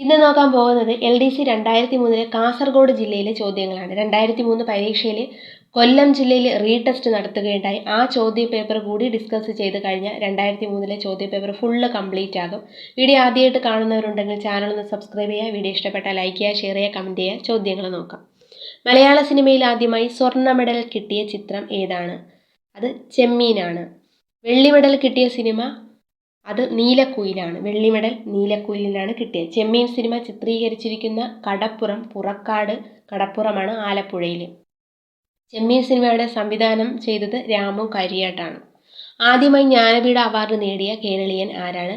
ഇന്ന് നോക്കാൻ പോകുന്നത് എൽ ഡി സി രണ്ടായിരത്തി മൂന്നിലെ കാസർഗോഡ് ജില്ലയിലെ ചോദ്യങ്ങളാണ്. രണ്ടായിരത്തി മൂന്ന് പരീക്ഷയിൽ കൊല്ലം ജില്ലയിൽ റീടെസ്റ്റ് നടത്തുകയുണ്ടായി. ആ ചോദ്യ പേപ്പർ കൂടി ഡിസ്കസ് ചെയ്ത് കഴിഞ്ഞാൽ രണ്ടായിരത്തി മൂന്നിലെ ചോദ്യ പേപ്പർ ഫുള്ള് കംപ്ലീറ്റ് ആകും. വീഡിയോ ആദ്യമായിട്ട് കാണുന്നവരുണ്ടെങ്കിൽ ചാനൽ ഒന്ന് സബ്സ്ക്രൈബ് ചെയ്യുക. വീഡിയോ ഇഷ്ടപ്പെട്ടാൽ ലൈക്ക് ചെയ്യുക ഷെയർ ചെയ്യുക കമന്റ് ചെയ്യുക. ചോദ്യങ്ങൾ നോക്കാം. മലയാള സിനിമയിൽ ആദ്യമായി സ്വർണ മെഡൽ കിട്ടിയ ചിത്രം ഏതാണ്? അത് ചെമ്മീനാണ്. വെള്ളി മെഡൽ കിട്ടിയ സിനിമ അത് നീലക്കുയിലാണ് വെള്ളി മെഡൽ നീലക്കുയിലിനാണ് കിട്ടിയത്. ചെമ്മീൻ സിനിമ ചിത്രീകരിച്ചിരിക്കുന്ന കടപ്പുറം പുറക്കാട് കടപ്പുറമാണ് ആലപ്പുഴയിൽ ചെമ്മീൻ സിനിമയുടെ സംവിധാനം ചെയ്തത് രാമു കരിയാട്ടാണ്. ആദ്യമായി ജ്ഞാനപീഠ അവാർഡ് നേടിയ കേരളീയൻ ആരാണ്?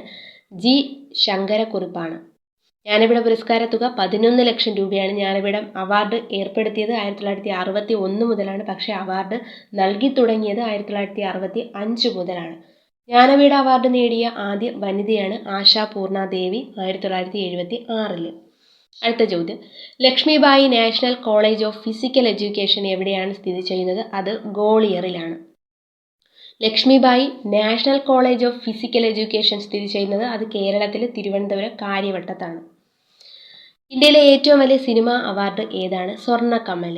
ജി. ശങ്കരക്കുറിപ്പാണ്. ജ്ഞാനപീഠ പുരസ്കാര തുക പതിനൊന്ന് ലക്ഷം രൂപയാണ് ജ്ഞാനപീഠം അവാർഡ് ഏർപ്പെടുത്തിയത് ആയിരത്തി തൊള്ളായിരത്തി അറുപത്തി ഒന്ന് മുതലാണ്. പക്ഷേ അവാർഡ് നൽകി തുടങ്ങിയത് ആയിരത്തി തൊള്ളായിരത്തി അറുപത്തി അഞ്ച് മുതലാണ്. ജ്ഞാനപീഠ അവാർഡ് നേടിയ ആദ്യ വനിതയാണ് ആശാ പൂർണാദേവി ആയിരത്തി തൊള്ളായിരത്തി എഴുപത്തി ആറിൽ അടുത്ത ചോദ്യം. Lakshmibai national college of physical education എവിടെയാണ് സ്ഥിതി ചെയ്യുന്നത്? അത് ഗോളിയറിലാണ്. Lakshmibai national college of physical education സ്ഥിതി ചെയ്യുന്നത് അത് കേരളത്തിലെ തിരുവനന്തപുരം കാര്യവട്ടത്താണ്. ഇന്ത്യയിലെ ഏറ്റവും വലിയ സിനിമ അവാർഡ് ഏതാണ്? സ്വർണക്കമ്മൽ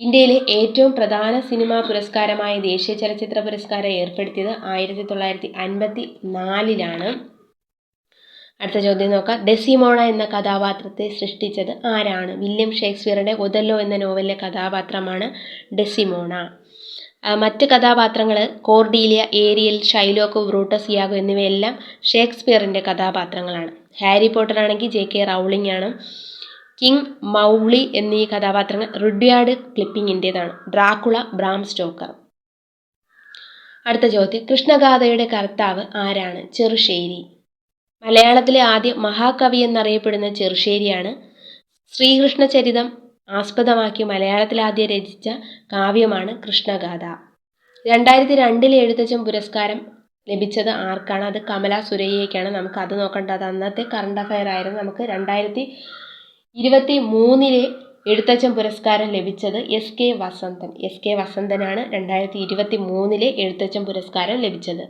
ഇന്ത്യയിലെ ഏറ്റവും പ്രധാന സിനിമാ പുരസ്കാരമായ ദേശീയ ചലച്ചിത്ര പുരസ്കാരം ഏർപ്പെടുത്തിയത് ആയിരത്തി തൊള്ളായിരത്തി അൻപത്തി നാലിലാണ് അടുത്ത ചോദ്യം നോക്കാം. ഡെസിമോണ എന്ന കഥാപാത്രത്തെ സൃഷ്ടിച്ചത് ആരാണ്? വില്യം ഷേക്സ്പിയറുടെ ഒതല്ലോ എന്ന നോവലിലെ കഥാപാത്രമാണ് ഡെസിമോണ. മറ്റ് കഥാപാത്രങ്ങൾ Cordelia Ariel Shylock Brutus Iago എന്നിവയെല്ലാം ഷേക്സ്പിയറിന്റെ കഥാപാത്രങ്ങളാണ്. ഹാരി പോട്ടർ ആണെങ്കിൽ ജെ കെ റൗളിംഗ് ആണ് കിങ് മൗളി എന്നീ കഥാപാത്രങ്ങൾ റുഡ്യാർഡ് ക്ലിപ്പിങ്ങിന്റെതാണ്. Dracula Bram Stoker. അടുത്ത ചോദ്യം. കൃഷ്ണഗാഥയുടെ കർത്താവ് ആരാണ്? ചെറുശ്ശേരി. മലയാളത്തിലെ ആദ്യ മഹാകവി എന്നറിയപ്പെടുന്ന ചെറുശ്ശേരിയാണ്. ശ്രീകൃഷ്ണ ചരിതം ആസ്പദമാക്കി മലയാളത്തിൽ ആദ്യം രചിച്ച കാവ്യമാണ് കൃഷ്ണഗാഥ. രണ്ടായിരത്തി രണ്ടിലെ എഴുത്തച്ഛൻ പുരസ്കാരം ലഭിച്ചത് ആർക്കാണ്? അത് കമല സുരയ്യയ്ക്കാണ്. നമുക്ക് അത് നോക്കേണ്ടത് അന്നത്തെ കറണ്ട് അഫയർ ആയിരുന്നു. നമുക്ക് രണ്ടായിരത്തി ഇരുപത്തി മൂന്നിലെ എഴുത്തച്ഛൻ പുരസ്കാരം ലഭിച്ചത് S K Vasanthan. S K വസന്തനാണ് രണ്ടായിരത്തി ഇരുപത്തി മൂന്നിലെ എഴുത്തച്ഛൻ പുരസ്കാരം ലഭിച്ചത്.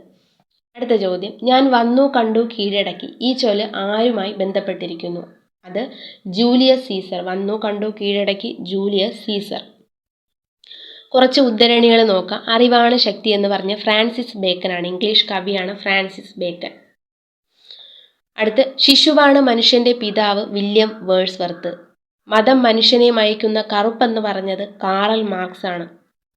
അടുത്ത ചോദ്യം. ഞാൻ വന്നു കണ്ടു കീഴടക്കി. ഈ ചൊൽ ആരുമായി ബന്ധപ്പെട്ടിരിക്കുന്നു? അത് ജൂലിയസ് സീസർ. വന്നു കണ്ടു കീഴടക്കി ജൂലിയസ് സീസർ. കുറച്ച് ഉദ്ധരണികൾ നോക്കാം. അറിവാണ് ശക്തി എന്ന് പറഞ്ഞ ഫ്രാൻസിസ് ബേക്കനാണ്. ഇംഗ്ലീഷ് കവിയാണ് ഫ്രാൻസിസ് ബേക്കൻ. അടുത്ത് ശിശുവാണ് മനുഷ്യന്റെ പിതാവ് വില്യം വേഴ്സ്വർത്ത്. മതം മനുഷ്യനെ മയക്കുന്ന കറുപ്പെന്ന് പറഞ്ഞത് കാറൽ മാർക്സ് ആണ്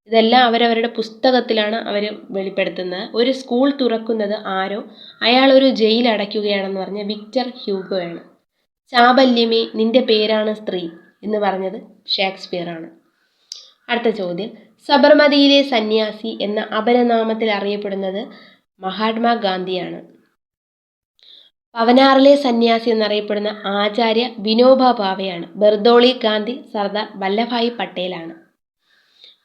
ഇതെല്ലാം അവരവരുടെ പുസ്തകത്തിലാണ് അവർ വെളിപ്പെടുത്തുന്നത്. ഒരു സ്കൂൾ തുറക്കുന്നത് ആരോ? അയാൾ ഒരു ജയിൽ അടയ്ക്കുകയാണെന്ന് പറഞ്ഞ വിക്ടർ ഹ്യൂഗോയാണ്. ചാബല്യമേ നിന്റെ പേരാണ് സ്ത്രീ എന്ന് പറഞ്ഞത് ഷേക്സ്പിയർ ആണ് അടുത്ത ചോദ്യം. സബർമതിയിലെ സന്യാസി എന്ന അപരനാമത്തിൽ അറിയപ്പെടുന്നത് മഹാത്മാഗാന്ധിയാണ്. പവനാറിലെ സന്യാസി എന്നറിയപ്പെടുന്ന ആചാര്യ വിനോബ ഭാവെയാണ്. ബർദോളി ഗാന്ധി സർദാർ വല്ലഭായി പട്ടേലാണ്.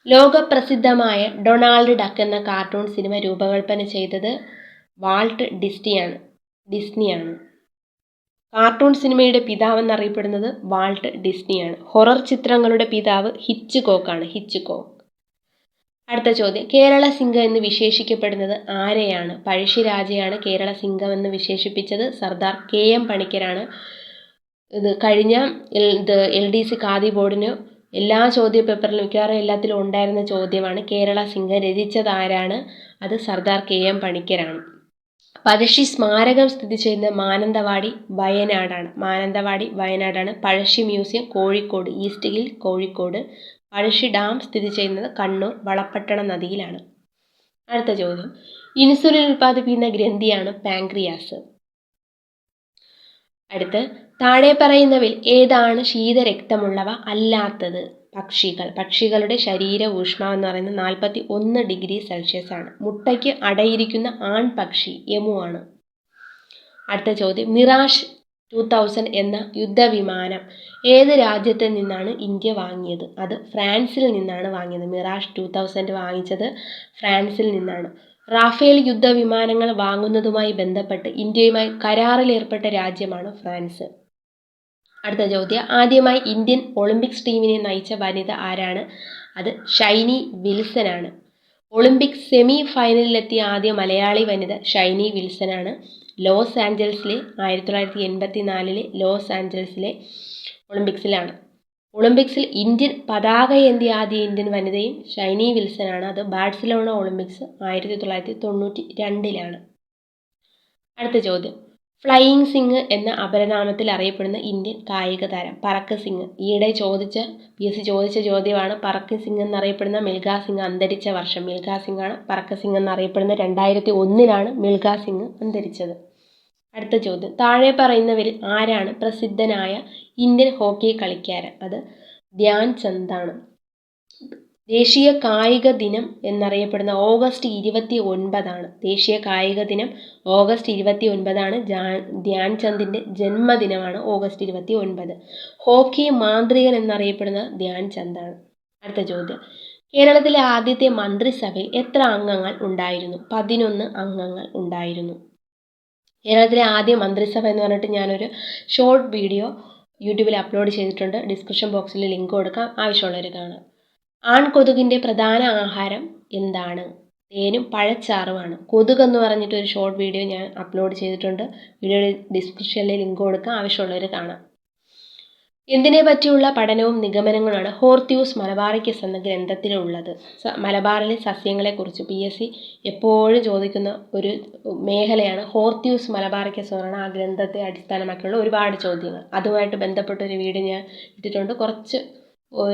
ലോകപ്രസിദ്ധമായ ഡൊണാൾഡ് ഡക്ക് എന്ന കാർട്ടൂൺ സിനിമ രൂപകൽപ്പന ചെയ്തത് വാൾട്ട് ഡിസ്നിയാണ്. ഡിസ്നിയാണ്. കാർട്ടൂൺ സിനിമയുടെ പിതാവ് എന്നറിയപ്പെടുന്നത് വാൾട്ട് ഡിസ്നിയാണ്. ഹൊറർ ചിത്രങ്ങളുടെ പിതാവ് ഹിച്ച് കോക്കാണ്. ഹിച്ച് കോക്ക് അടുത്ത ചോദ്യം. കേരള സിംഗം എന്ന് വിശേഷിക്കപ്പെടുന്നത് ആരെയാണ്? പഴശ്ശിരാജയാണ് കേരള സിംഗം എന്ന് വിശേഷിപ്പിച്ചത്. സർദാർ കെ എം പണിക്കരാണ്. ഇത് കഴിഞ്ഞ ഇത് എൽ ഡി സി ഖാദി ബോർഡിന് എല്ലാ ചോദ്യ പേപ്പറിലും മിക്കവാറും എല്ലാത്തിലും ഉണ്ടായിരുന്ന ചോദ്യമാണ് കേരള സിംഗം രചിച്ചത് ആരാണ് അത് സർദാർ കെ എം പണിക്കരാണ്. പഴശ്ശി സ്മാരകം സ്ഥിതി ചെയ്യുന്ന മാനന്തവാടി വയനാടാണ്. മാനന്തവാടി വയനാടാണ് Pazhassi museum Kozhikode East Hill Kozhikode Pazhassi dam സ്ഥിതി ചെയ്യുന്നത് കണ്ണൂർ വളപ്പട്ടണ നദിയിലാണ്. അടുത്ത ചോദ്യം. ഇൻസുലിൻ ഉൽപ്പാദിപ്പിക്കുന്ന ഗ്രന്ഥിയാണ് പാങ്ക്രിയാസ്. അടുത്ത് താഴെ പറയുന്നവയിൽ ഏതാണ് ശീതരക്തമുള്ളവ അല്ലാത്തത്? പക്ഷികൾ. പക്ഷികളുടെ ശരീര ഊഷ്മാവ് എന്ന് പറയുന്നത് നാൽപ്പത്തി ഒന്ന് ഡിഗ്രി സെൽഷ്യസ് ആണ്. മുട്ടയ്ക്ക് അടയിരിക്കുന്ന ആൺ പക്ഷി യമു ആണ് അടുത്ത ചോദ്യം. മിറാഷ് ടു തൗസൻഡ് എന്ന യുദ്ധവിമാനം ഏത് രാജ്യത്ത് നിന്നാണ് ഇന്ത്യ വാങ്ങിയത്? അത് ഫ്രാൻസിൽ നിന്നാണ് വാങ്ങിയത്. മിറാഷ് ടു തൗസൻഡ് വാങ്ങിച്ചത് ഫ്രാൻസിൽ നിന്നാണ്. റാഫേൽ യുദ്ധവിമാനങ്ങൾ വാങ്ങുന്നതുമായി ബന്ധപ്പെട്ട് ഇന്ത്യയുമായി കരാറിലേർപ്പെട്ട രാജ്യമാണ് ഫ്രാൻസ്. അടുത്ത ചോദ്യം. ആദ്യമായി ഇന്ത്യൻ ഒളിമ്പിക്സ് ടീമിനെ നയിച്ച വനിത ആരാണ്? അത് ഷൈനി വിൽസൺ ആണ് ഒളിമ്പിക് സെമി ഫൈനലിലെത്തിയ ആദ്യ മലയാളി വനിത ഷൈനി വിൽസൺ ആണ് ലോസ് ആഞ്ചൽസിലെ ആയിരത്തി തൊള്ളായിരത്തി എൺപത്തി നാലിലെ ലോസ് ആഞ്ചൽസിലെ ഒളിമ്പിക്സിലാണ്. ഒളിമ്പിക്സിൽ ഇന്ത്യൻ പതാക ഏന്തിയ ആദ്യ ഇന്ത്യൻ വനിതയും ഷൈനി വിൽസനാണ് അത് ബാഴ്സലോണ ഒളിമ്പിക്സ് ആയിരത്തി തൊള്ളായിരത്തി തൊണ്ണൂറ്റി രണ്ടിലാണ് അടുത്ത ചോദ്യം. ഫ്ലൈയിങ് സിംഗ് എന്ന അപരനാമത്തിൽ അറിയപ്പെടുന്ന ഇന്ത്യൻ കായിക താരം പറക്ക് സിംഗ്. ഈയിടെ ചോദിച്ച പി എസ് സി ചോദിച്ച ചോദ്യമാണ് പറക്ക് സിംഗ് എന്നറിയപ്പെടുന്ന മിൽഖാ സിംഗ് അന്തരിച്ച വർഷം. മിൽഖാ സിംഗ് ആണ് പറക്ക് സിംഗ് എന്നറിയപ്പെടുന്ന രണ്ടായിരത്തി ഒന്നിലാണ് മിൽഖാ സിംഗ് അന്തരിച്ചത്. അടുത്ത ചോദ്യം. താഴെ പറയുന്നവരിൽ ആരാണ് പ്രസിദ്ധനായ ഇന്ത്യൻ ഹോക്കി കളിക്കാരൻ? അത് ധ്യാൻ ചന്ദാണ് ദേശീയ കായിക ദിനം എന്നറിയപ്പെടുന്ന ഓഗസ്റ്റ് ഇരുപത്തി ഒൻപതാണ് ദേശീയ കായിക ദിനം ഓഗസ്റ്റ് ഇരുപത്തി ഒൻപതാണ് ധ്യാൻ ചന്ദിന്റെ ജന്മദിനമാണ് ഓഗസ്റ്റ് ഇരുപത്തി ഒൻപത് ഹോക്കി മാന്ത്രികൻ എന്നറിയപ്പെടുന്ന ധ്യാൻ ചന്ദാണ് അടുത്ത ചോദ്യം. കേരളത്തിലെ ആദ്യത്തെ മന്ത്രിസഭയിൽ എത്ര അംഗങ്ങൾ ഉണ്ടായിരുന്നു? പതിനൊന്ന് അംഗങ്ങൾ ഉണ്ടായിരുന്നു. കേരളത്തിലെ ആദ്യ മന്ത്രിസഭ എന്ന് പറഞ്ഞിട്ട് ഞാനൊരു ഷോർട്ട് വീഡിയോ യൂട്യൂബിൽ അപ്ലോഡ് ചെയ്തിട്ടുണ്ട്. ഡിസ്ക്രിപ്ഷൻ ബോക്സിൽ ലിങ്ക് കൊടുക്കാം. ആവശ്യമുള്ളവർ കാണാം. ആൺകൊതുകിന്റെ പ്രധാന ആഹാരം എന്താണ്? തേനും പഴച്ചാറുമാണ്. കൊതുക് എന്ന് പറഞ്ഞിട്ട് ഒരു ഷോർട്ട് വീഡിയോ ഞാൻ അപ്ലോഡ് ചെയ്തിട്ടുണ്ട്. വീഡിയോയുടെ ഡിസ്ക്രിപ്ഷനിൽ ലിങ്ക് കൊടുക്കാം. ആവശ്യമുള്ളവർ കാണാം. എന്തിനെ പറ്റിയുള്ള പഠനവും നിഗമനങ്ങളുമാണ് ഹോർത്തിയൂസ് മലബാറിക്കസ് എന്ന ഗ്രന്ഥത്തിലുള്ളത്. മലബാറിലെ സസ്യങ്ങളെക്കുറിച്ച് പി. എസ്. സി. എപ്പോഴും ചോദിക്കുന്ന ഒരു മേഖലയാണ് ഹോർത്തിയൂസ് മലബാറിക്കസ് എന്ന് പറയുന്ന ആ ഗ്രന്ഥത്തെ അടിസ്ഥാനമാക്കിയുള്ള ഒരുപാട് ചോദ്യങ്ങൾ. അതുമായിട്ട് ബന്ധപ്പെട്ട ഒരു വീഡിയോ ഞാൻ ഇട്ടിട്ടുണ്ട്. കുറച്ച്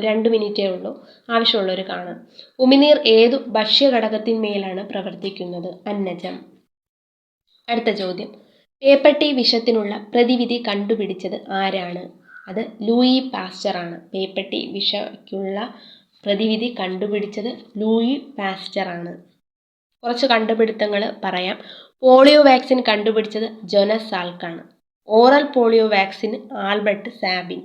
രണ്ട് മിനിറ്റേ ഉള്ളൂ. ആവശ്യമുള്ളവർ കാണാം. ഉമിനീർ ഏതു ഭക്ഷ്യഘടകത്തിന്മേലാണ് പ്രവർത്തിക്കുന്നത്? അന്നജം. അടുത്ത ചോദ്യം. പേപ്പട്ടി വിഷത്തിനുള്ള പ്രതിവിധി കണ്ടുപിടിച്ചത് ആരാണ്? അത് ലൂയി പാസ്റ്ററാണ്. പേപ്പട്ടി വിഷയ്ക്കുള്ള പ്രതിവിധി കണ്ടുപിടിച്ചത് ലൂയി പാസ്റ്ററാണ്. കുറച്ച് കണ്ടുപിടുത്തങ്ങൾ പറയാം. പോളിയോ വാക്സിൻ കണ്ടുപിടിച്ചത് Jonas സാൽക്കാണ്. Oral polio vaccine Albert Sabin.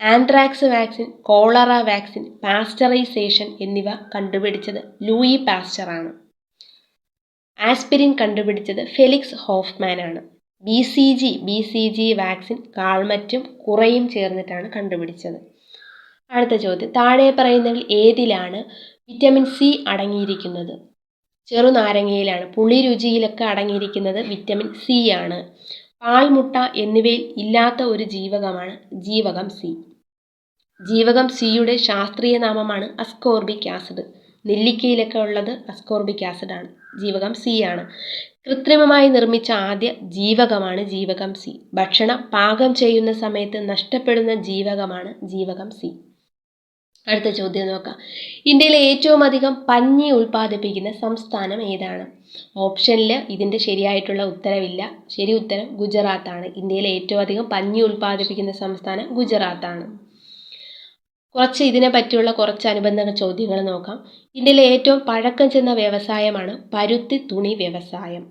Anthrax vaccine cholera vaccine pasteurisation എന്നിവ കണ്ടുപിടിച്ചത് ലൂയി പാസ്റ്ററാണ്. ആസ്പിരിൻ കണ്ടുപിടിച്ചത് ഫെലിക്സ് ഹോഫ്മാൻ ആണ് B C G B C G vaccine കാൾമറ്റും കുറയും ചേർന്നിട്ടാണ് കണ്ടുപിടിച്ചത്. അടുത്ത ചോദ്യം. താഴെ പറയുന്നതിൽ ഏതിലാണ് വിറ്റമിൻ സി അടങ്ങിയിരിക്കുന്നത്? ചെറുനാരങ്ങയിലാണ് പുളി രുചിയിലൊക്കെ അടങ്ങിയിരിക്കുന്നത് വിറ്റമിൻ സി ആണ്. പാൽമുട്ട എന്നിവയിൽ ഇല്ലാത്ത ഒരു ജീവകമാണ് ജീവകം സി ജീവകം സിയുടെ ശാസ്ത്രീയ നാമമാണ് അസ്കോർബിക് ആസിഡ് നെല്ലിക്കയിലൊക്കെ ഉള്ളത് അസ്കോർബിക് ആസിഡാണ് ജീവകം സി ആണ്. കൃത്രിമമായി നിർമ്മിച്ച ആദ്യ ജീവകമാണ് ജീവകം സി ഭക്ഷണം പാകം ചെയ്യുന്ന സമയത്ത് നഷ്ടപ്പെടുന്ന ജീവകമാണ് ജീവകം സി അടുത്ത ചോദ്യം നോക്കാം. ഇന്ത്യയിലെ ഏറ്റവും അധികം പഞ്ഞി ഉൽപ്പാദിപ്പിക്കുന്ന സംസ്ഥാനം ഏതാണ്? ഓപ്ഷനിൽ ഇതിന്റെ ശരിയായിട്ടുള്ള ഉത്തരവില്ല. ശരി ഉത്തരം ഗുജറാത്താണ്. ഇന്ത്യയിലെ ഏറ്റവും അധികം പഞ്ഞി ഉൽപ്പാദിപ്പിക്കുന്ന സംസ്ഥാനം ഗുജറാത്താണ്. കുറച്ച് ഇതിനെ പറ്റിയുള്ള കുറച്ച് അനുബന്ധ ചോദ്യങ്ങൾ നോക്കാം. ഇന്ത്യയിലെ ഏറ്റവും പഴക്കം ചെന്ന വ്യവസായമാണ് പരുത്തി തുണി വ്യവസായം.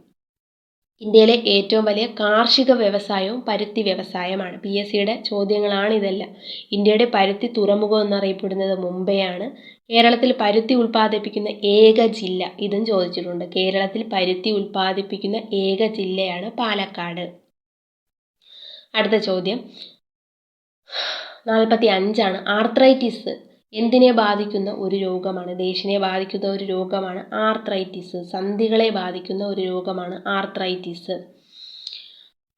ഇന്ത്യയിലെ ഏറ്റവും വലിയ കാർഷിക വ്യവസായവും പരുത്തി വ്യവസായമാണ്. പി എസ് സിയുടെ ചോദ്യങ്ങളാണ് ഇതെല്ലാം. ഇന്ത്യയുടെ പരുത്തി തുറമുഖം എന്നറിയപ്പെടുന്നത് മുംബൈയാണ്. കേരളത്തിൽ പരുത്തി ഉൽപ്പാദിപ്പിക്കുന്ന ഏക ജില്ല ഇതും ചോദിച്ചിട്ടുണ്ട്. കേരളത്തിൽ പരുത്തി ഉൽപ്പാദിപ്പിക്കുന്ന ഏക ജില്ലയാണ് പാലക്കാട്. അടുത്ത ചോദ്യം. നാൽപ്പത്തി അഞ്ചാണ് ആർത്രൈറ്റിസ് എന്തിനെ ബാധിക്കുന്ന ഒരു രോഗമാണ്? ദേശിനെ ബാധിക്കുന്ന ഒരു രോഗമാണ് ആർത്രൈറ്റിസ്. സന്ധികളെ ബാധിക്കുന്ന ഒരു രോഗമാണ് ആർത്രൈറ്റിസ്.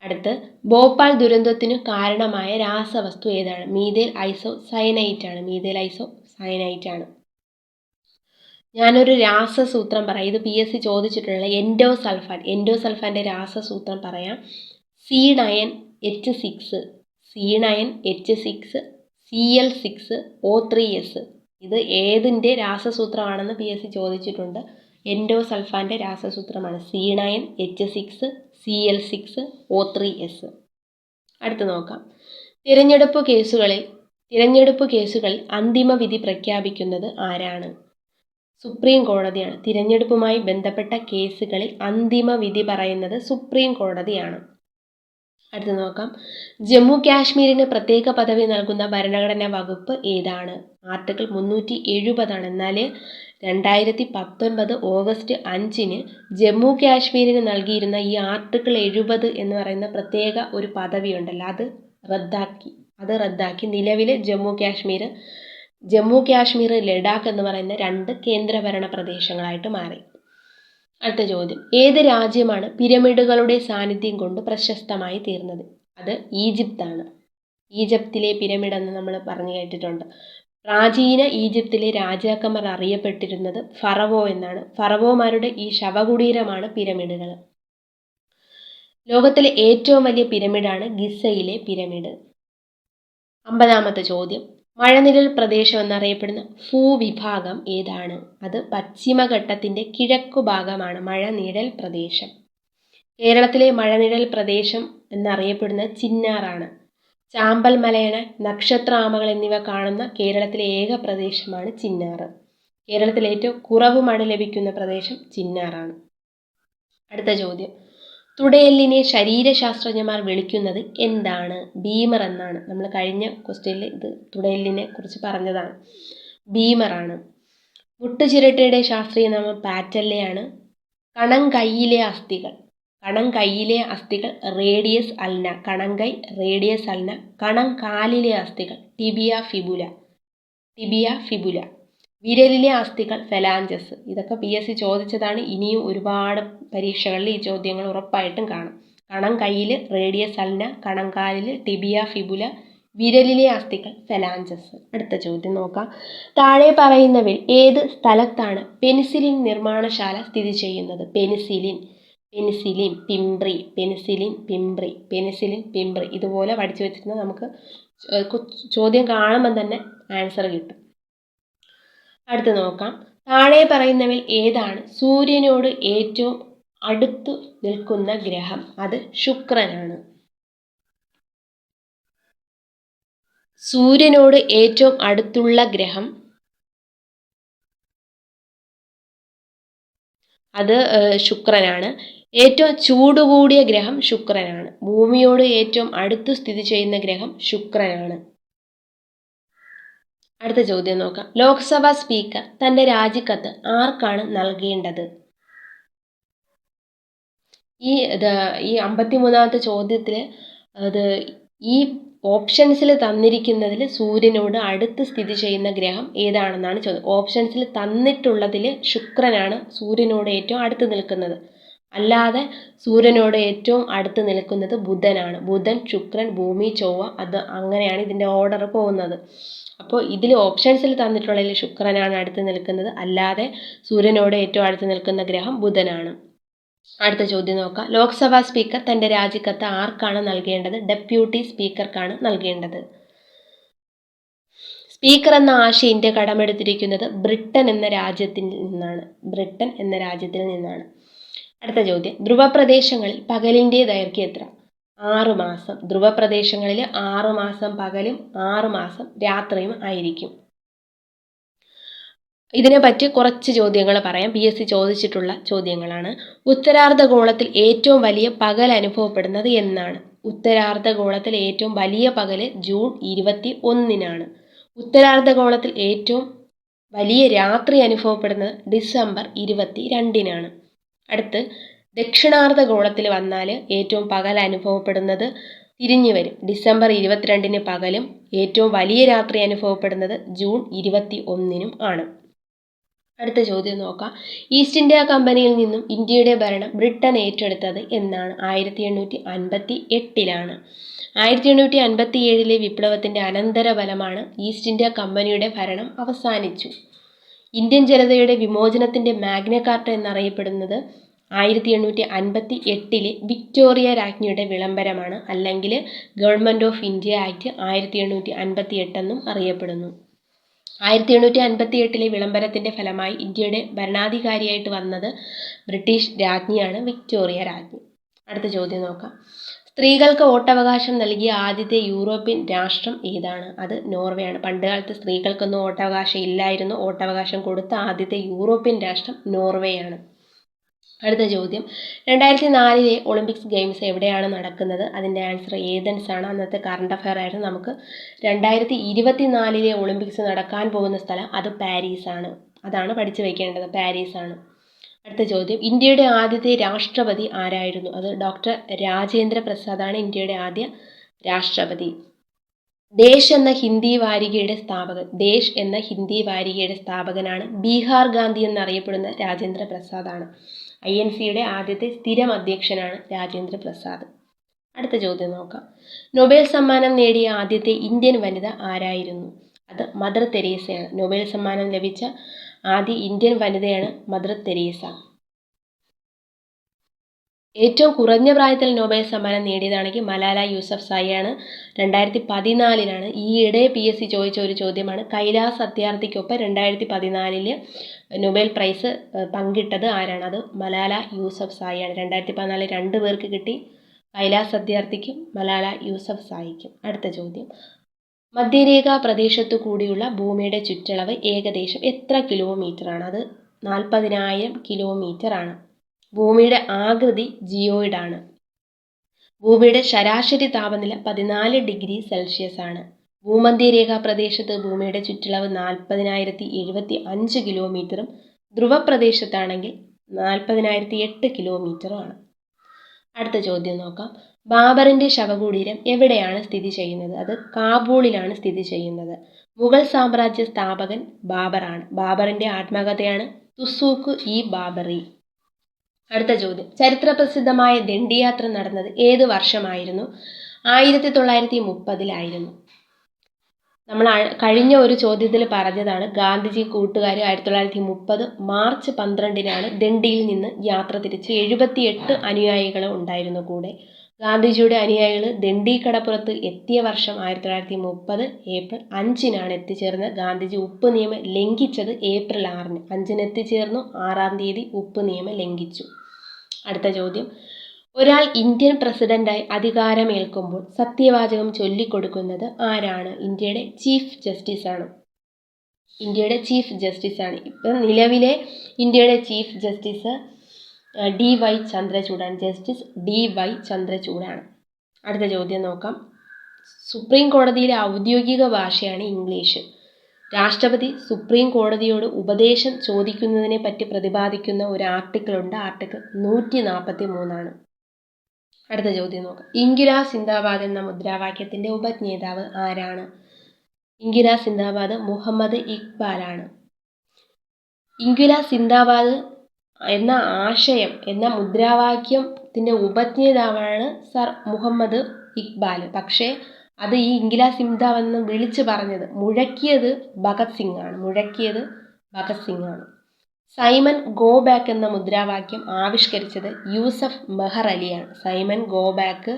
അടുത്ത് ഭോപ്പാൽ ദുരന്തത്തിന് കാരണമായ രാസവസ്തു ഏതാണ്? മീതേൽ ഐസോ സയനൈറ്റ് ആണ് മീതേൽ ഐസോ സയനൈറ്റ് ആണ് ഞാനൊരു രാസസൂത്രം പറയാം. ഇത് പി എസ് സി ചോദിച്ചിട്ടുള്ള എൻഡോസൾഫാൻ എൻഡോസൾഫാന്റെ രാസസൂത്രം പറയാം. C nine H six. C nine H six C L six O three S ഇത് ഏതിന്റെ രാസസൂത്രമാണെന്ന് പി എസ് സി ചോദിച്ചിട്ടുണ്ട്. എൻഡോസൾഫാന്റെ രാസസൂത്രമാണ്. C nine H six C L six O three S അടുത്ത് നോക്കാം. തിരഞ്ഞെടുപ്പ് കേസുകളിൽ തിരഞ്ഞെടുപ്പ് കേസുകൾ അന്തിമ വിധി പ്രഖ്യാപിക്കുന്നത് ആരാണ്? സുപ്രീം കോടതിയാണ്. തിരഞ്ഞെടുപ്പുമായി ബന്ധപ്പെട്ട കേസുകളിൽ അന്തിമ വിധി പറയുന്നത് സുപ്രീം കോടതിയാണ്. അടുത്ത് നോക്കാം. ജമ്മു കാശ്മീരിന് പ്രത്യേക പദവി നൽകുന്ന ഭരണഘടനാ വകുപ്പ് ഏതാണ്? ആർട്ടിക്കിൾ മുന്നൂറ്റി എഴുപതാണ് എന്നാൽ രണ്ടായിരത്തി പത്തൊൻപത് ഓഗസ്റ്റ് അഞ്ചിന് ജമ്മു കാശ്മീരിന് നൽകിയിരുന്ന ഈ ആർട്ടിക്കിൾ എഴുപത് എന്ന് പറയുന്ന പ്രത്യേക ഒരു പദവി ഉണ്ടല്ലോ അത് റദ്ദാക്കി. അത് റദ്ദാക്കി നിലവിൽ ജമ്മു കാശ്മീർ ജമ്മു കാശ്മീർ ലഡാക്ക് എന്ന് പറയുന്ന രണ്ട് കേന്ദ്രഭരണ പ്രദേശങ്ങളായിട്ട് മാറി. അടുത്ത ചോദ്യം. ഏത് രാജ്യമാണ് പിരമിഡുകളുടെ സാന്നിധ്യം കൊണ്ട് പ്രശസ്തമായി തീർന്നത്? അത് ഈജിപ്താണ്. ഈജിപ്തിലെ പിരമിഡ് എന്ന് നമ്മൾ പറഞ്ഞു കേട്ടിട്ടുണ്ട്. പ്രാചീന ഈജിപ്തിലെ രാജാക്കന്മാർ അറിയപ്പെട്ടിരുന്നത് ഫറവോ എന്നാണ്. ഫറവോമാരുടെ ഈ ശവകുടീരമാണ് പിരമിഡുകൾ. ലോകത്തിലെ ഏറ്റവും വലിയ പിരമിഡാണ് ഗിസയിലെ പിരമിഡ്. അമ്പതാമത്തെ ചോദ്യം. മഴനിഴൽ പ്രദേശം എന്നറിയപ്പെടുന്ന ഭൂവിഭാഗം ഏതാണ്? അത് പശ്ചിമഘട്ടത്തിന്റെ കിഴക്കു ഭാഗമാണ് മഴനിഴൽ പ്രദേശം. കേരളത്തിലെ മഴനിഴൽ പ്രദേശം എന്നറിയപ്പെടുന്ന ചിന്നാറാണ്. ചാമ്പൽ മലയണ നക്ഷത്രാമകൾ എന്നിവ കാണുന്ന കേരളത്തിലെ ഏക പ്രദേശമാണ് ചിന്നാറ് കേരളത്തിൽ ഏറ്റവും കുറവ് മഴ ലഭിക്കുന്ന പ്രദേശം ചിന്നാറാണ്. അടുത്ത ചോദ്യം. തുടയെല്ലിനെ ശരീരശാസ്ത്രജ്ഞന്മാർ വിളിക്കുന്നത് എന്താണ്? ബീമർ എന്നാണ്. നമ്മൾ കഴിഞ്ഞ ക്വസ്റ്റ്യനിൽ ഇത് തുടയെല്ലിനെ കുറിച്ച് പറഞ്ഞതാണ്. ബീമറാണ് മുട്ടുചിരട്ടയുടെ ശാസ്ത്രീയ നാമം പാറ്റല്ലയാണ് കണം കൈയിലെ അസ്ഥികൾ. കണം കൈയിലെ അസ്ഥികൾ റേഡിയസ് അൽന. കൈ റേഡിയസ് അൽന. കണം കാലിലെ അസ്ഥികൾ ടിബിയ ഫിബുല. Tibia fibula. വിരലിലെ അസ്ഥികൾ ഫെലാഞ്ചസ് ഇതൊക്കെ പി എസ് സി ചോദിച്ചതാണ്. ഇനിയും ഒരുപാട് പരീക്ഷകളിൽ ഈ ചോദ്യങ്ങൾ ഉറപ്പായിട്ടും കാണും. കണം കയ്യിൽ റേഡിയസ് അൽന കണം കാലിൽ ടിബിയ ഫിബുല വിരലിലെ അസ്ഥികൾ ഫെലാഞ്ചസ് അടുത്ത ചോദ്യം നോക്കാം. താഴെ പറയുന്നവയിൽ ഏത് സ്ഥലത്താണ് പെനിസിലിൻ നിർമ്മാണശാല സ്ഥിതി ചെയ്യുന്നത്? Penicillin penicillin Pimpri penicillin Pimpri penicillin Pimpri ഇതുപോലെ പഠിച്ചു വെച്ചിരുന്നാൽ നമുക്ക് ചോദ്യം കാണുമ്പം തന്നെ ആൻസർ കിട്ടും. അടുത്ത് നോക്കാം. താഴെ പറയുന്നവയിൽ ഏതാണ് സൂര്യനോട് ഏറ്റവും അടുത്തു നിൽക്കുന്ന ഗ്രഹം? അത് ശുക്രനാണ്. സൂര്യനോട് ഏറ്റവും അടുത്തുള്ള ഗ്രഹം? അത് ശുക്രനാണ്. ഏറ്റവും ചൂടുകൂടിയ ഗ്രഹം ശുക്രനാണ്. ഭൂമിയോട് ഏറ്റവും അടുത്ത് സ്ഥിതി ചെയ്യുന്ന ഗ്രഹം ശുക്രനാണ്. അടുത്ത ചോദ്യം നോക്കാം. ലോക്സഭാ സ്പീക്കർ തന്റെ രാജിക്കത്ത് ആർക്കാണ് നൽകേണ്ടത്? ഈ ഈ അമ്പത്തിമൂന്നാമത്തെ ചോദ്യത്തിൽ അത് ഈ ഓപ്ഷൻസിൽ തന്നിരിക്കുന്നതിൽ സൂര്യനോട് അടുത്ത് സ്ഥിതി ചെയ്യുന്ന ഗ്രഹം ഏതാണെന്നാണ് ചോദ്യം. ഓപ്ഷൻസിൽ തന്നിട്ടുള്ളതിൽ ശുക്രനാണ് സൂര്യനോട് ഏറ്റവും അടുത്ത് നിൽക്കുന്നത്. അല്ലാതെ സൂര്യനോട് ഏറ്റവും അടുത്ത് നിൽക്കുന്നത് ബുധനാണ്. ബുധൻ ശുക്രൻ ഭൂമി ചൊവ്വ അത് അങ്ങനെയാണ് ഇതിന്റെ ഓർഡർ പോകുന്നത്. അപ്പോൾ ഇതിൽ ഓപ്ഷൻസിൽ തന്നിട്ടുള്ളതിൽ ശുക്രനാണ് അടുത്ത് നിൽക്കുന്നത്. അല്ലാതെ സൂര്യനോട് ഏറ്റവും അടുത്ത് നിൽക്കുന്ന ഗ്രഹം ബുധനാണ്. അടുത്ത ചോദ്യം നോക്കാം. ലോക്സഭാ സ്പീക്കർ തന്റെ രാജിക്കത്ത് ആർക്കാണ് നൽകേണ്ടത്? ഡെപ്യൂട്ടി സ്പീക്കർക്കാണ് നൽകേണ്ടത്. സ്പീക്കർ എന്ന ആശയം ഇന്ത്യ കടമെടുത്തിരിക്കുന്നത് ബ്രിട്ടൻ എന്ന രാജ്യത്തിൽ നിന്നാണ്. ബ്രിട്ടൻ എന്ന രാജ്യത്തിൽ നിന്നാണ്. അടുത്ത ചോദ്യം. ധ്രുവപ്രദേശങ്ങളിൽ പകലിന്റെ ദൈർഘ്യം എത്ര? ആറ് മാസം. ധ്രുവപ്രദേശങ്ങളിൽ ആറ് മാസം പകലും ആറ് മാസം രാത്രിയും ആയിരിക്കും. ഇതിനെപ്പറ്റി കുറച്ച് ചോദ്യങ്ങൾ പറയാം. പി എസ് സി ചോദിച്ചിട്ടുള്ള ചോദ്യങ്ങളാണ്. ഉത്തരാർദ്ധഗോളത്തിൽ ഏറ്റവും വലിയ പകൽ അനുഭവപ്പെടുന്നത് എന്നാണ്. ഉത്തരാർദ്ധഗോളത്തിൽ ഏറ്റവും വലിയ പകൽ ജൂൺ ഇരുപത്തി ഒന്നിനാണ്. ഉത്തരാർദ്ധഗോളത്തിൽ ഏറ്റവും വലിയ രാത്രി അനുഭവപ്പെടുന്നത് ഡിസംബർ ഇരുപത്തി രണ്ടിനാണ്. അടുത്ത് ദക്ഷിണാർദ്ധ ഗോളത്തിൽ വന്നാൽ ഏറ്റവും പകൽ അനുഭവപ്പെടുന്നത് തിരിഞ്ഞു വരും. ഡിസംബർ ഇരുപത്തിരണ്ടിന് പകലും ഏറ്റവും വലിയ രാത്രി അനുഭവപ്പെടുന്നത് ജൂൺ ഇരുപത്തി ഒന്നിനും ആണ്. അടുത്ത ചോദ്യം നോക്കാം. ഈസ്റ്റ് ഇന്ത്യ കമ്പനിയിൽ നിന്നും ഇന്ത്യയുടെ ഭരണം ബ്രിട്ടൻ ഏറ്റെടുത്തത് എന്നാണ്. ആയിരത്തി എണ്ണൂറ്റി അൻപത്തി എട്ടിലാണ് ആയിരത്തി എണ്ണൂറ്റി അൻപത്തി ഏഴിലെ വിപ്ലവത്തിന്റെ അനന്തരഫലമാണ് ഈസ്റ്റ് ഇന്ത്യ കമ്പനിയുടെ ഭരണം അവസാനിച്ചു. ഇന്ത്യൻ ജനതയുടെ വിമോചനത്തിന്റെ മാഗ്നകാർട്ട എന്നറിയപ്പെടുന്നത് ആയിരത്തി എണ്ണൂറ്റി അൻപത്തി എട്ടിലെ വിക്ടോറിയ രാജ്ഞിയുടെ വിളംബരമാണ്. അല്ലെങ്കിൽ ഗവൺമെന്റ് ഓഫ് ഇന്ത്യ ആക്ട് ആയിരത്തി എണ്ണൂറ്റി അൻപത്തി എട്ടെന്നും അറിയപ്പെടുന്നു. ആയിരത്തി എണ്ണൂറ്റി അൻപത്തി എട്ടിലെ വിളംബരത്തിന്റെ ഫലമായി ഇന്ത്യയുടെ ഭരണാധികാരിയായിട്ട് വന്നത് ബ്രിട്ടീഷ് രാജ്ഞിയാണ് വിക്ടോറിയ രാജ്ഞി. അടുത്ത ചോദ്യം നോക്കാം. സ്ത്രീകൾക്ക് വോട്ടവകാശം നൽകിയ ആദ്യത്തെ യൂറോപ്യൻ രാഷ്ട്രം ഏതാണ്? അത് നോർവേ ആണ് പണ്ടുകാലത്ത് സ്ത്രീകൾക്കൊന്നും വോട്ടവകാശം ഇല്ലായിരുന്നു. വോട്ടവകാശം കൊടുത്ത ആദ്യത്തെ യൂറോപ്യൻ രാഷ്ട്രം നോർവേ ആണ് അടുത്ത ചോദ്യം. രണ്ടായിരത്തി നാലിലെ ഒളിമ്പിക്സ് ഗെയിംസ് എവിടെയാണ് നടക്കുന്നത്? അതിന്റെ ആൻസർ ഏതൻസ് ആണ് അന്നത്തെ കറണ്ട് അഫയർ ആയിരുന്നു നമുക്ക് രണ്ടായിരത്തി ഇരുപത്തി നാലിലെ ഒളിമ്പിക്സ് നടക്കാൻ പോകുന്ന സ്ഥലം. അത് പാരീസാണ്. അതാണ് പഠിച്ചു വയ്ക്കേണ്ടത് പാരീസാണ്. അടുത്ത ചോദ്യം. ഇന്ത്യയുടെ ആദ്യത്തെ രാഷ്ട്രപതി ആരായിരുന്നു? അത് ഡോക്ടർ രാജേന്ദ്ര പ്രസാദാണ് ഇന്ത്യയുടെ ആദ്യ രാഷ്ട്രപതി. ദേശ് എന്ന ഹിന്ദി വാരികയുടെ സ്ഥാപകൻ. ദേശ് എന്ന ഹിന്ദി വാരികയുടെ സ്ഥാപകനാണ് ബീഹാർ ഗാന്ധി എന്നറിയപ്പെടുന്ന രാജേന്ദ്ര പ്രസാദാണ്. ഐ എൻ സിയുടെ ആദ്യത്തെ സ്ഥിരം അധ്യക്ഷനാണ് രാജേന്ദ്ര പ്രസാദ്. അടുത്ത ചോദ്യം നോക്കാം. നൊബേൽ സമ്മാനം നേടിയ ആദ്യത്തെ ഇന്ത്യൻ വനിത ആരായിരുന്നു? അത് മദർ തെരേസയാണ്. നൊബേൽ സമ്മാനം ലഭിച്ച ആദ്യ ഇന്ത്യൻ വനിതയാണ് മദർ തെരേസ. ഏറ്റവും കുറഞ്ഞ പ്രായത്തിൽ നോബൽ സമ്മാനം നേടിയതാണെങ്കിൽ മലാല യൂസഫ് സായിയാണ്. രണ്ടായിരത്തി പതിനാലിലാണ് ഈയിടെ പി എസ് സി ചോദിച്ച ഒരു ചോദ്യമാണ്. കൈലാസ് അത്യാർത്ഥിക്കൊപ്പം രണ്ടായിരത്തി പതിനാലിൽ നൊബേൽ പ്രൈസ് പങ്കിട്ടത് ആരാണ്? അത് മലാല യൂസഫ് സായിയാണ്. രണ്ടായിരത്തി പതിനാലിൽ രണ്ട് പേർക്ക് കിട്ടി. കൈലാസ് അത്യാർത്ഥിക്കും മലാല യൂസഫ് സായിക്കും. അടുത്ത ചോദ്യം. മധ്യരേഖാ പ്രദേശത്തു കൂടിയുള്ള ഭൂമിയുടെ ചുറ്റളവ് ഏകദേശം എത്ര കിലോമീറ്ററാണ് അത് നാൽപ്പതിനായിരം കിലോമീറ്റർ ആണ്. ഭൂമിയുടെ ആകൃതി ജിയോയിഡാണ് ഭൂമിയുടെ ശരാശരി താപനില പതിനാല് ഡിഗ്രി സെൽഷ്യസ് ആണ്. ഭൂമധ്യരേഖാ പ്രദേശത്ത് ഭൂമിയുടെ ചുറ്റളവ് നാൽപ്പതിനായിരത്തി എഴുപത്തി അഞ്ച് കിലോമീറ്ററും ധ്രുവപ്രദേശത്താണെങ്കിൽ നാൽപ്പതിനായിരത്തി എട്ട് കിലോമീറ്ററുമാണ് അടുത്ത ചോദ്യം നോക്കാം. ബാബറിന്റെ ശവകുടീരം എവിടെയാണ് സ്ഥിതി ചെയ്യുന്നത്? അത് കാബൂളിലാണ് സ്ഥിതി ചെയ്യുന്നത്. മുഗൾ സാമ്രാജ്യ സ്ഥാപകൻ ബാബറാണ്. ബാബറിന്റെ ആത്മകഥയാണ് തുസൂക്ക് ഇ ബാബറി. അടുത്ത ചോദ്യം. ചരിത്ര പ്രസിദ്ധമായ ദണ്ഡിയാത്ര നടന്നത് ഏത് വർഷമായിരുന്നു? ആയിരത്തി തൊള്ളായിരത്തി മുപ്പതിലായിരുന്നു നമ്മൾ കഴിഞ്ഞ ഒരു ചോദ്യത്തിൽ പറഞ്ഞതാണ് ഗാന്ധിജി കൂട്ടുകാർ ആയിരത്തി തൊള്ളായിരത്തി മുപ്പത് മാർച്ച് പന്ത്രണ്ടിനാണ് ദണ്ഡിയിൽ നിന്ന് യാത്ര തിരിച്ച് എഴുപത്തിയെട്ട് അനുയായികൾ ഉണ്ടായിരുന്നു കൂടെ. ഗാന്ധിജിയുടെ അനുയായികൾ ദണ്ഡി കടപ്പുറത്ത് എത്തിയ വർഷം ആയിരത്തി തൊള്ളായിരത്തി മുപ്പത് ഏപ്രിൽ അഞ്ചിനാണ് എത്തിച്ചേർന്നത്. ഗാന്ധിജി ഉപ്പ് നിയമം ലംഘിച്ചത് ഏപ്രിൽ ആറിന്. അഞ്ചിന് എത്തിച്ചേർന്നു. ആറാം തീയതി ഉപ്പ് നിയമം ലംഘിച്ചു. അടുത്ത ചോദ്യം. ഒരാൾ ഇന്ത്യൻ പ്രസിഡന്റായി അധികാരമേൽക്കുമ്പോൾ സത്യവാചകം ചൊല്ലിക്കൊടുക്കുന്നത് ആരാണ്? ഇന്ത്യയുടെ ചീഫ് ആണ് ഇന്ത്യയുടെ ചീഫ് ആണ് ഇപ്പം നിലവിലെ ഇന്ത്യയുടെ ചീഫ് ജസ്റ്റിസ് ഡി വൈ ചന്ദ്രചൂഡാണ്. ജസ്റ്റിസ് ഡി വൈ ചന്ദ്രചൂഡാണ്. അടുത്ത ചോദ്യം നോക്കാം. സുപ്രീം കോടതിയിലെ ഔദ്യോഗിക ഭാഷയാണ് ഇംഗ്ലീഷ്. രാഷ്ട്രപതി സുപ്രീം കോടതിയോട് ഉപദേശം ചോദിക്കുന്നതിനെ പറ്റി പ്രതിപാദിക്കുന്ന ഒരു ആർട്ടിക്കിൾ ഉണ്ട് ആർട്ടിക്കിൾ നൂറ്റി നാൽപ്പത്തി മൂന്നാണ് അടുത്ത ചോദ്യം നോക്കാം. ഇന്ദിര സിന്ദാബാദ് എന്ന മുദ്രാവാക്യത്തിന്റെ ഉപജ്ഞേതാവ് ആരാണ്? ഇന്ദിര സിന്ദാബാദ് മുഹമ്മദ് ഇക്ബാലാണ്. ഇന്ദിര സിന്ദാബാദ് എന്ന ആശയം എന്ന മുദ്രാവാക്യത്തിന്റെ ഉപജ്ഞേതാവാണ് സർ മുഹമ്മദ് ഇക്ബാൽ പക്ഷേ അത് ഈ ഇംഗിലാ ഇംദാവെന്ന് വിളിച്ചു പറഞ്ഞത് മുഴക്കിയത് ഭഗത് സിംഗ് ആണ് മുഴക്കിയത് ഭഗത് സിംഗ് ആണ് സൈമൻ ഗോ ബാക്ക് എന്ന മുദ്രാവാക്യം ആവിഷ്കരിച്ചത് Yusuf Meher അലിയാണ്. Simon go back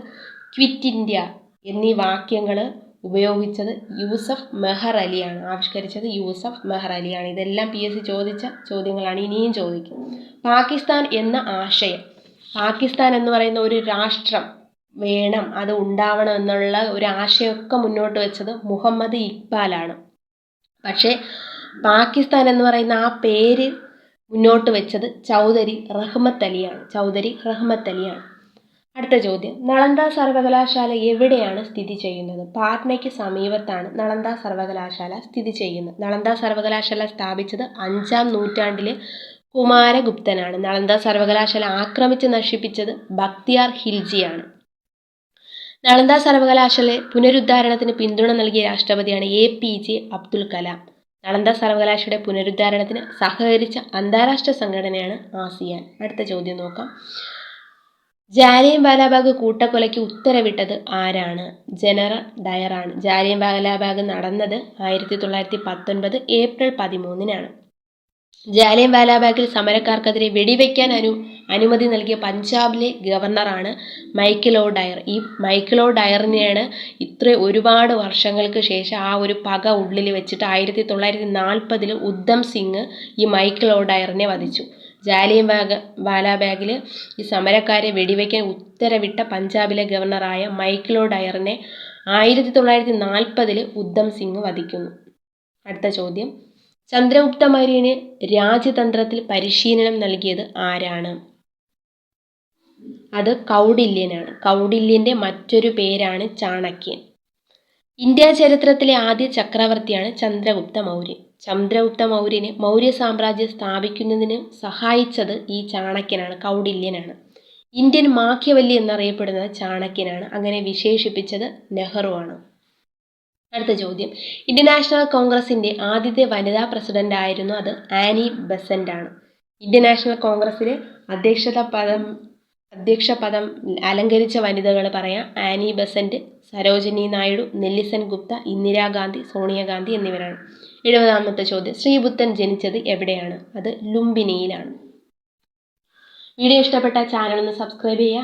quit India എന്നീ വാക്യങ്ങൾ ഉപയോഗിച്ചത് യൂസഫ് മെഹർ അലിയാണ് ആവിഷ്കരിച്ചത് യൂസഫ് മെഹർ അലിയാണ്. ഇതെല്ലാം പി എസ് സി ചോദിച്ച ചോദ്യങ്ങളാണ് ഇനിയും ചോദിക്കും. പാകിസ്ഥാൻ എന്ന ആശയം. പാകിസ്ഥാൻ എന്ന് പറയുന്ന ഒരു രാഷ്ട്രം വേണം അത് ഉണ്ടാവണം എന്നുള്ള ഒരു ആശയമൊക്കെ മുന്നോട്ട് വെച്ചത് മുഹമ്മദ് ഇക്ബാലാണ്. പക്ഷേ പാകിസ്ഥാൻ എന്ന് പറയുന്ന ആ പേര് മുന്നോട്ട് വെച്ചത് ചൗധരി റഹ്മത്ത് അലിയാണ് ചൗധരി റഹ്മത്ത് അലിയാണ്. അടുത്ത ചോദ്യം. നളന്ദ സർവകലാശാല എവിടെയാണ് സ്ഥിതി ചെയ്യുന്നത്? പാട്നയ്ക്ക് സമീപത്താണ് നളന്ദ സർവകലാശാല സ്ഥിതി ചെയ്യുന്നത്. നളന്ദ സർവകലാശാല സ്ഥാപിച്ചത് അഞ്ചാം നൂറ്റാണ്ടിലെ കുമാരഗുപ്തനാണ്. നളന്ദ സർവകലാശാല ആക്രമിച്ച് നശിപ്പിച്ചത് ബക്തിയാർ ഹിൽജിയാണ്. നളന്ദ സർവകലാശാല പുനരുദ്ധാരണത്തിന് പിന്തുണ നൽകിയ രാഷ്ട്രപതിയാണ് A P J Abdul Kalam. Nalanda സർവകലാശാലയുടെ പുനരുദ്ധാരണത്തിന് സഹകരിച്ച അന്താരാഷ്ട്ര സംഘടനയാണ് ആസിയാൻ. അടുത്ത ചോദ്യം നോക്കാം. ജാലിയൻ വാലാബാഗ് കൂട്ടക്കൊലയ്ക്ക് ഉത്തരവിട്ടത് ആരാണ്? ജനറൽ ഡയറാണ്. ജാലിയൻ വാലാബാഗ് നടന്നത് ആയിരത്തി തൊള്ളായിരത്തി പത്തൊൻപത് ഏപ്രിൽ പതിമൂന്നിനാണ്. ജാലിയൻ വാലാബാഗിൽ സമരക്കാർക്കെതിരെ വെടിവെക്കാൻ അനു അനുമതി നൽകിയ പഞ്ചാബിലെ ഗവർണറാണ് മൈക്കിൾ ഡയർ. ഈ മൈക്കിൾ ഡയറിനെയാണ് ഇത്ര ഒരുപാട് വർഷങ്ങൾക്ക് ശേഷം ആ ഒരു പക ഉള്ളിൽ വെച്ചിട്ട് ആയിരത്തി തൊള്ളായിരത്തി നാൽപ്പതിൽ ഉദ്ധം സിംഗ് ഈ മൈക്കിൾ ഡയറിനെ വധിച്ചു. ജാലിയൻ വാഗ വാലാബാഗിൽ ഈ സമരക്കാരെ വെടിവെക്കാൻ ഉത്തരവിട്ട പഞ്ചാബിലെ ഗവർണറായ മൈക്കിളോ ഡയറിനെ ആയിരത്തി തൊള്ളായിരത്തി നാൽപ്പതിൽ ഉദ്ധം സിംഗ് വധിക്കുന്നു. അടുത്ത ചോദ്യം. ചന്ദ്രഗുപ്ത മൗര്യന് രാജ്യതന്ത്രത്തിൽ പരിശീലനം നൽകിയത് ആരാണ്? അത് കൗഡില്യനാണ് കൗഡില്യന്റെ മറ്റൊരു പേരാണ് ചാണക്യൻ. ഇന്ത്യ ചരിത്രത്തിലെ ആദ്യ ചക്രവർത്തിയാണ് ചന്ദ്രഗുപ്ത മൗര്യൻ. ചന്ദ്രഗുപ്ത മൗര്യന് മൗര്യ സാമ്രാജ്യം സ്ഥാപിക്കുന്നതിന് സഹായിച്ചത് ഈ ചാണക്യനാണ് കൗടില്യനാണ്. ഇന്ത്യൻ മാഖ്യവല്ലി എന്നറിയപ്പെടുന്നത് ചാണക്യനാണ്. അങ്ങനെ വിശേഷിപ്പിച്ചത് നെഹ്റുവാണ്. അടുത്ത ചോദ്യം. ഇന്ത്യൻ നാഷണൽ കോൺഗ്രസിന്റെ ആദ്യത്തെ വനിതാ പ്രസിഡന്റ് ആയിരുന്നു അത് ആനി ബസന്റ് ആണ് ഇന്ത്യൻ നാഷണൽ കോൺഗ്രസിലെ അധ്യക്ഷത പദം അധ്യക്ഷ പദം അലങ്കരിച്ച വനിതകൾ പറയാം ആനി ബസന്റ് സരോജിനി നായിഡു നെല്ലിസൻ ഗുപ്ത ഇന്ദിരാഗാന്ധി സോണിയാഗാന്ധി എന്നിവരാണ്. എഴുപതാമത്തെ ചോദ്യം. ശ്രീബുദ്ധൻ ജനിച്ചത് എവിടെയാണ്? അത് ലുംബിനിയിലാണ്. വീഡിയോ ഇഷ്ടപ്പെട്ട ചാനൽ ഒന്ന് സബ്സ്ക്രൈബ് ചെയ്യുക.